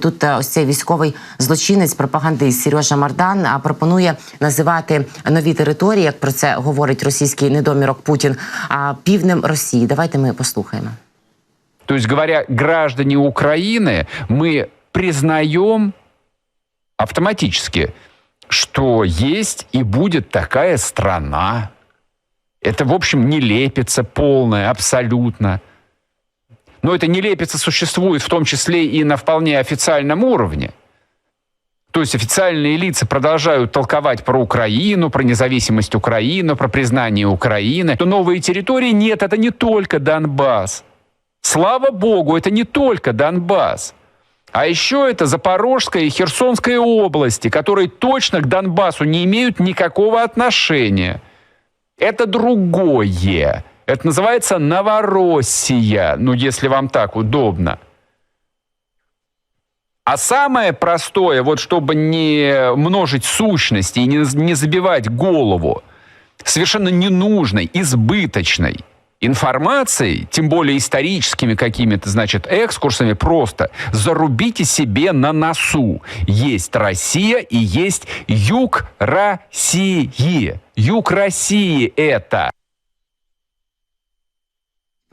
Тут е, ось цей військовий злочинець, пропагандист Сережа Мардан а, пропонує називати нові території, як про це говорить російський недомірок Путін, а півднем Росії. Давайте ми послухаємо. То есть, говоря граждане Украины, мы признаем автоматически, что есть и будет такая страна. Это, в общем, нелепица полная, абсолютно. Но эта нелепица существует в том числе и на вполне официальном уровне. То есть официальные лица продолжают толковать про Украину, про независимость Украины, про признание Украины. То новые территории нет, это не только Донбасс. Слава богу, это не только Донбасс. А еще это Запорожская и Херсонская области, которые точно к Донбассу не имеют никакого отношения. Это другое. Это называется Новороссия, ну, если вам так удобно. А самое простое, вот чтобы не множить сущности и не, не забивать голову совершенно ненужной, избыточной информацией, тем более историческими какими-то, значит, экскурсами, просто зарубите себе на носу. Есть Россия и есть юг России. Юг России это.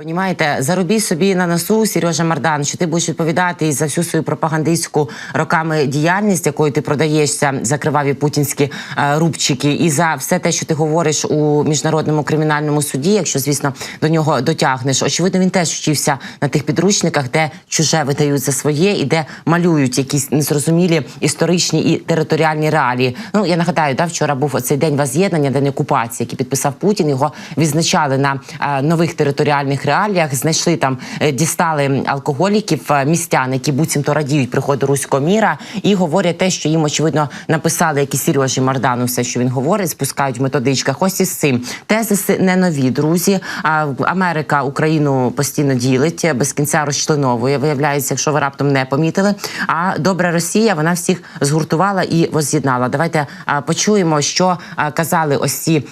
Понімаєте, заробій собі на носу, Сережа Мардан, що ти будеш відповідати і за всю свою пропагандистську роками діяльність, якою ти продаєшся за криваві путінські е, рубчики, і за все те, що ти говориш у міжнародному кримінальному суді, якщо звісно до нього дотягнеш. Очевидно, він теж вчився на тих підручниках, де чуже видають за своє і де малюють якісь незрозумілі історичні і територіальні реалії. Ну я нагадаю, да, вчора був цей день воз'єднання, день окупації, який підписав Путін. Його відзначали на е, нових територіальних реаліях. Знайшли там, е, дістали алкоголіків, е, містян, які буцімто радіють приходу руського міра, і говорять те, що їм очевидно написали якісь Сережі Мардану, все, що він говорить, спускають в методичках. Ось із цим тезиси не нові, друзі. А Америка Україну постійно ділить, е, без кінця розчленовує. Виявляється, якщо ви раптом не помітили. А добра Росія вона всіх згуртувала і воз'єднала. Давайте почуємо, що казали ось ці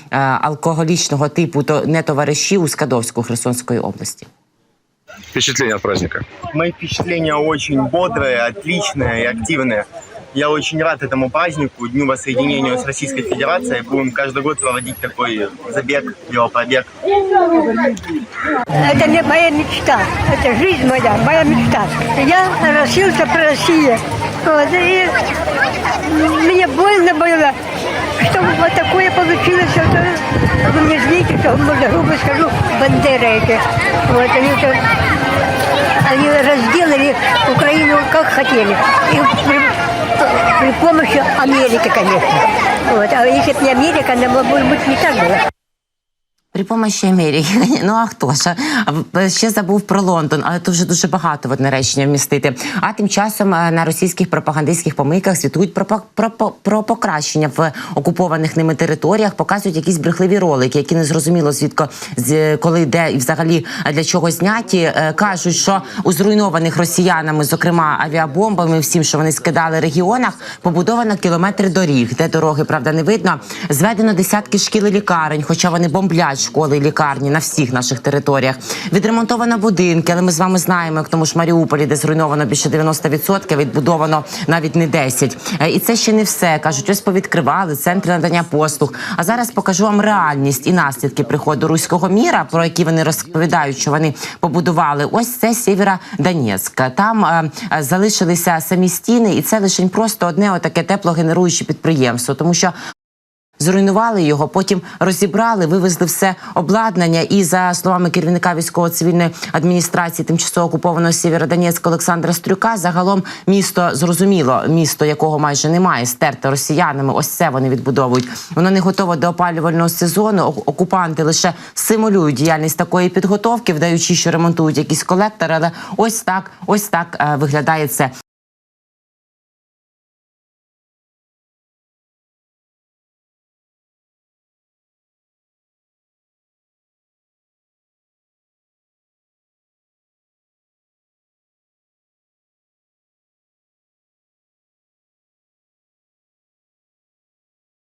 алкоголічного типу то не товариші у Скадовську Херсонської. Впечатление от праздника. Мои впечатления очень бодрые, отличные и активные. Я очень рад этому празднику, Дню воссоединения с Российской Федерацией. Будем каждый год проводить такой забег, велопробег. Это не моя мечта, это жизнь моя, моя мечта. Я родился по России. Вот, и мне больно было, что вот такое получилось. Это, вы мне извините, что можно грубо скажу, бандеры эти. Вот, они, то, они разделали Украину как хотели. И при, при помощи Америки, конечно. Вот, а если бы не Америка, она, может быть, не так было. При помощі Америки. Ну а хто ж? Ще забув про Лондон, але то вже дуже багато в одне речення вмістити. А тим часом е, на російських пропагандистських помийках звітують про, про, про покращення в окупованих ними територіях, показують якісь брехливі ролики, які не зрозуміло звідки з коли де і взагалі е, для чого зняті. Е, Кажуть, що у зруйнованих росіянами, зокрема авіабомбами, всім, що вони скидали регіонах, побудовано кілометри доріг, де дороги правда не видно. Зведено десятки шкіл і лікарень, хоча вони бомблять школи лікарні на всіх наших територіях. Відремонтовано будинки, але ми з вами знаємо, як тому ж Маріуполі, де зруйновано більше 90%, відбудовано навіть не 10%. Е, І це ще не все. кажуть, ось повідкривали центри надання послуг. А зараз покажу вам реальність і наслідки приходу руського міра, про які вони розповідають, що вони побудували. Ось це Сєвєродонецьк. Там е, е, залишилися самі стіни, і це лише просто одне отаке теплогенеруюче підприємство, тому що. Зруйнували його, потім розібрали, вивезли все обладнання. І за словами керівника військово-цивільної адміністрації тимчасово окупованого Сєвєродонецька Олександра Стрюка, загалом місто зрозуміло, місто якого майже немає, стерте росіянами. Ось це вони відбудовують. Воно не готове до опалювального сезону. Окупанти лише симулюють діяльність такої підготовки, вдаючи, що ремонтують якісь колектори. Але ось так, ось так е, виглядає це.